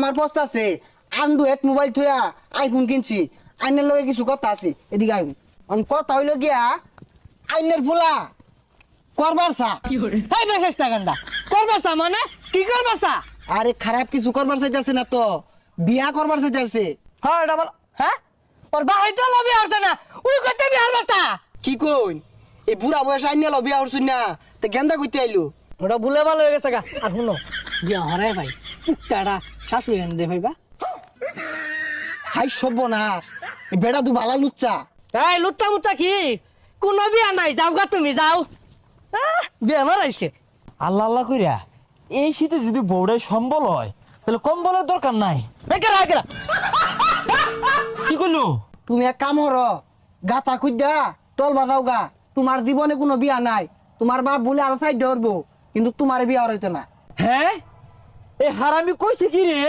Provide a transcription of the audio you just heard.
আমার পোস্ট আছে Android mobile থইয়া iPhone কিনছি আইনের লগে কিছু কথা আছে এদিকে আইন। অন কথা হইল গিয়া আইনের ফুলা করবার চা। হাই বেশেষ টাকান্ডা করবাস্তা মানে? কি করবাস্তা আরে খারাপ কিছু করবার চাইতেছে না তো বিয়া করবার চাইতেছে। হ্যাঁ এটা বল। হ্যাঁ? ওর বাহাই তো লবি আসতে না উই করতে বিহার বাস্তা কি কইন? এই বুড়া বয়স আইন নিয়ে বিয়া করছুন না তে গেন্দা কইতে আইলো। ওটা ভুলে ভালো হয়ে গেছে গা আর শুনো। বিয়া হরাই ভাই। উত্তাটা শাশুড়ি এনে দে ভাইবা। হাই এই বেড়া দু ভালা লুচ্চা। এই লুচ্চা মুচ্চা কি? কোনো বিয়া নাই যাও গা তুমি যাও। আল্লাহ আল্লাহ কইরা এই শীতে যদি বউড়াই সম্বল হয় তাহলে কম্বলের দরকার নাই। কি করল তুমি এক কাম হর গাতা খুঁজা তল বাজাও গা। তোমার জীবনে কোনো বিয়া নাই তোমার বাপ বলে আরও সাইড ধরবো কিন্তু তোমার বিয়া হইতো না। হ্যাঁ? এই হারামি কইছে কি রে